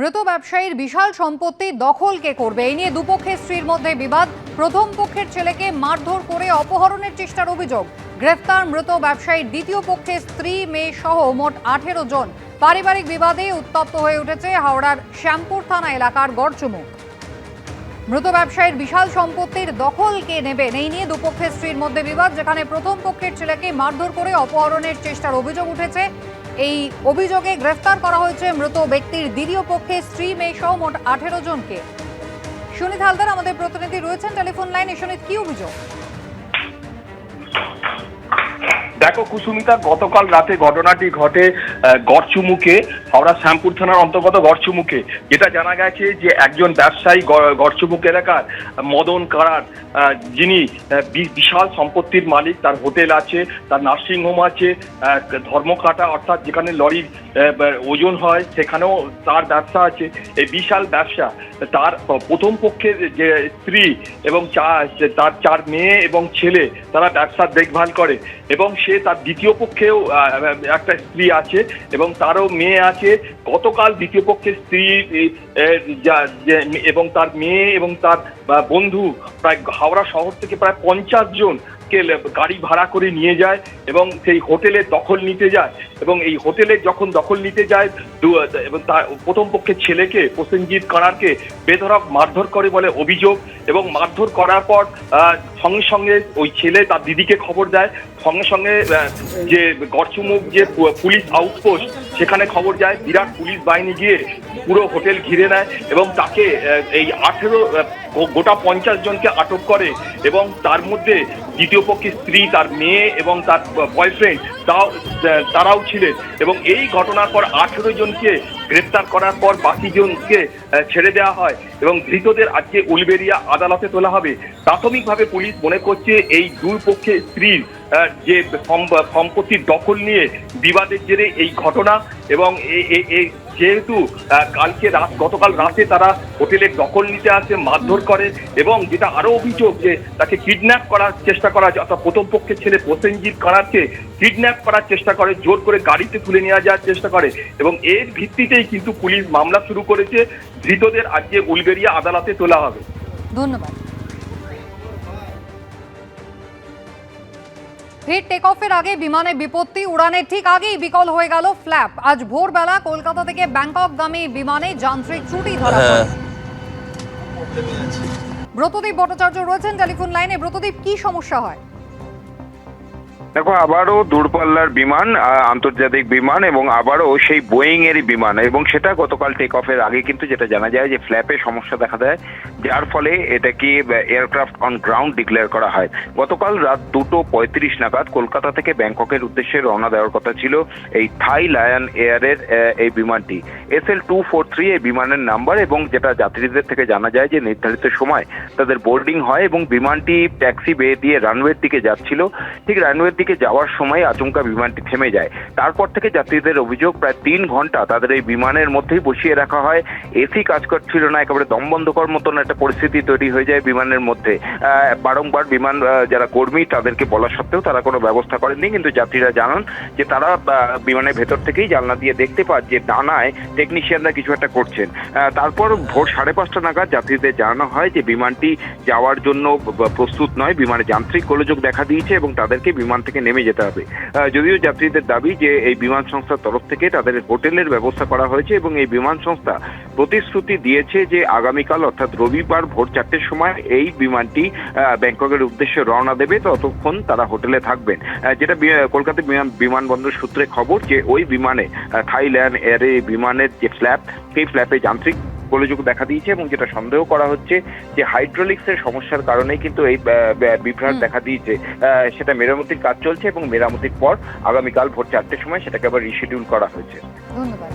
মৃত ব্যবসায়ীর বিশাল সম্পত্তি দখল কে করবে। এই নিয়ে দুপক্ষের স্ত্রীর মধ্যে বিবাদ। প্রথম পক্ষের ছেলেকে মারধর করে অপহরণের চেষ্টার অভিযোগ। গ্রেফতার মৃত ব্যবসায়ীর দ্বিতীয় পক্ষের স্ত্রী, মেয়ে সহ মোট আঠেরো জন। পারিবারিক বিবাদে উত্তপ্ত হয়ে উঠেছে হাওড়ার শ্যামপুর থানা এলাকার গড়চুমুক। মৃত ব্যবসায়ীর বিশাল সম্পত্তির দখল কে নেবেন। এই নিয়ে দুপক্ষের স্ত্রীর মধ্যে বিবাদ, যেখানে প্রথম পক্ষের ছেলেকে মারধর করে অপহরণের চেষ্টার অভিযোগ উঠেছে। এই অভিযোগে গ্রেফতার করা হয়েছে মৃত ব্যক্তির দ্বিতীয় পক্ষে স্ত্রী মেয়ে সহ মোট আঠেরো জনকে। সুনীত হালদার, আমাদের প্রতিনিধি রয়েছেন, টেলিফোন লাইনে। সুনীত, কি অভিযোগ? দেখো কুসুমিতা, গতকাল রাতে ঘটনাটি ঘটে গড়চুমুকে, হাওড়া শ্যামপুর থানার অন্তর্গত গড়চুমুকে, যেটা জানা গেছে যে একজন ব্যবসায়ী গড়চুমুক এলাকার মদন কারার যিনি বিশাল সম্পত্তির মালিক, তার হোটেল আছে, তার নার্সিংহোম আছে ধর্মকাটা অর্থাৎ যেখানে লরির ওজন হয়, সেখানেও তার ব্যবসা আছে। এই বিশাল ব্যবসা, তার প্রথম পক্ষের যে স্ত্রী এবং তার চার মেয়ে এবং ছেলে, তারা ব্যবসার দেখভাল করে এবং সে তার দ্বিতীয় পক্ষেও একটা স্ত্রী আছে এবং তারও মেয়ে আছে। গতকাল দ্বিতীয় পক্ষের স্ত্রী এবং তার মেয়ে এবং তার বন্ধু প্রায় হাওড়া শহর থেকে প্রায় পঞ্চাশ জন কে গাড়ি ভাড়া করে নিয়ে যায় এবং সেই হোটেলের দখল নিতে যায় এবং এই হোটেলের যখন দখল নিতে যায় এবং তার প্রথম পক্ষের ছেলেকে, প্রসেনজিৎ কানারকে বেধরক মারধর করে বলে অভিযোগ এবং মারধর করার পর সঙ্গে সঙ্গে ওই ছেলে তার দিদিকে খবর দেয়। সঙ্গে সঙ্গে যে গড়চুমুক যে পুলিশ আউটপোস্ট, সেখানে খবর যায়। বিরাট পুলিশ বাহিনী গিয়ে পুরো হোটেল ঘিরে নেয় এবং তাকে এই আঠেরো গোটা পঞ্চাশ জনকে আটক করে এবং তার মধ্যে দ্বিতীয় পক্ষের স্ত্রী, তার মেয়ে এবং তার বয়ফ্রেন্ড তাও, তারাও ছিলেন। এবং এই ঘটনার পর আঠেরো জনকে গ্রেপ্তার করার পর বাকি জনকে ছেড়ে দেওয়া হয় এবং ধৃতদের আজকে উলবেরিয়া আদালতে তোলা হবে। প্রাথমিকভাবে পুলিশ মনে করছে এই দুই পক্ষের স্ত্রীর যে সম্পত্তির দখল নিয়ে বিবাদের জেরে এই ঘটনা এবং যেহেতু কালকে রাত, গতকাল রাতে তারা হোটেলের দখল নিতে আসে, মারধর করে এবং যেটা আরও অভিযোগ যে তাকে কিডন্যাপ করার চেষ্টা করা অর্থাৎ প্রথম পক্ষের ছেলে প্রসেনজিৎ কানারকে কিডন্যাপ করার চেষ্টা করে, জোর করে গাড়িতে তুলে নিয়ে যাওয়ার চেষ্টা করে এবং এর ভিত্তিতেই কিন্তু পুলিশ মামলা শুরু করেছে। ধৃতদের আজকে উলবেরিয়া আদালতে তোলা হবে। ধন্যবাদ। ফের টেক অফের আগে বিমানে বিপত্তি উড়ানের ঠিক আগেই বিকল হয়ে গেল ফ্ল্যাপ। আজ ভোরবেলা কলকাতা থেকে ব্যাংককগামী বিমানে যান্ত্রিক ত্রুটি ধরা পড়ে। ব্রতদীপ ভট্টাচার্য রয়েছেন টেলিফোন লাইনে। ব্রতদীপ কি সমস্যা হয়? দেখো, আবারও দূরপাল্লার বিমান আন্তর্জাতিক বিমান এবং আবারও সেই বোয়িং এরই বিমান এবং সেটা গতকাল টেক অফের আগে কিন্তু যেটা জানা যায় যে ফ্ল্যাপে সমস্যা দেখা দেয়, যার ফলে এটাকে এয়ারক্রাফট অন গ্রাউন্ড ডিক্লেয়ার করা হয়। গতকাল রাত দুটো পঁয়ত্রিশ নাগাদ কলকাতা থেকে ব্যাংককের উদ্দেশ্যে রওনা দেওয়ার কথা ছিল এই থাই লায়ন এয়ারের এই বিমানটি। S L two four three এই বিমানের নাম্বার এবং যেটা যাত্রীদের থেকে জানা যায় যে নির্ধারিত সময় তাদের বোর্ডিং হয় এবং বিমানটি ট্যাক্সি বেয়ে দিয়ে রানওয়ের দিকে যাচ্ছিল। ঠিক রানওয়ের দিকে যাওয়ার সময় আচমকা বিমানটি থেমে যায়। তারপর থেকে যাত্রীদের অভিযোগ, প্রায় তিন ঘণ্টা তাদের এই বিমানের মধ্যেই বসিয়ে রাখা হয়। এসি কাজ করছিল না, একেবারে দম বন্ধ করার মতন একটা পরিস্থিতি তৈরি হয়ে যায় বিমানের মধ্যে। বারংবার বিমান যারা কর্মী তাদেরকে বলা সত্ত্বেও তারা কোনো ব্যবস্থা করেননি, কিন্তু যাত্রীরা জানান যে তারা বিমানের ভেতর থেকেই জানলা দিয়ে দেখতে পান যে ডানায় টেকনিশিয়ানরা কিছু একটা করছেন। তারপর ভোর সাড়ে পাঁচটা নাগাদ যাত্রীদের জানানো হয় যে বিমানটি যাওয়ার জন্য প্রস্তুত নয়। বিমানে যান্ত্রিক গোলযোগ দেখা দিয়েছে এবং তাদেরকে বিমান থেকে নেমে যেতে হবে। যদিও যাত্রীদের দাবি যে এই বিমান সংস্থার তরফ থেকে তাদের হোটেলের ব্যবস্থা করা হয়েছে এবং এই বিমান সংস্থা প্রতিশ্রুতি দিয়েছে যে আগামীকাল অর্থাৎ রবিবার ভোর চারটের সময় এই বিমানটি ব্যাংককের উদ্দেশ্যে রওনা দেবে। ততক্ষণ তারা হোটেলে থাকবেন। যেটা কলকাতা বিমান- বিমানবন্দর সূত্রে খবর যে ওই বিমানে থাইল্যান্ড এয়ারে বিমানের যে ফ্ল্যাপ, সেই ফ্ল্যাপে যান্ত্রিক গোলযোগ দেখা দিয়েছে এবং যেটা সন্দেহ করা হচ্ছে যে হাইড্রোলিক্স এর সমস্যার কারণে কিন্তু এই বিভ্রাট দেখা দিয়েছে। সেটা মেরামতির কাজ চলছে এবং মেরামতির পর আগামীকাল ভোর চারটের সময় সেটাকে আবার রিশিডিউল করা হয়েছে। ধন্যবাদ।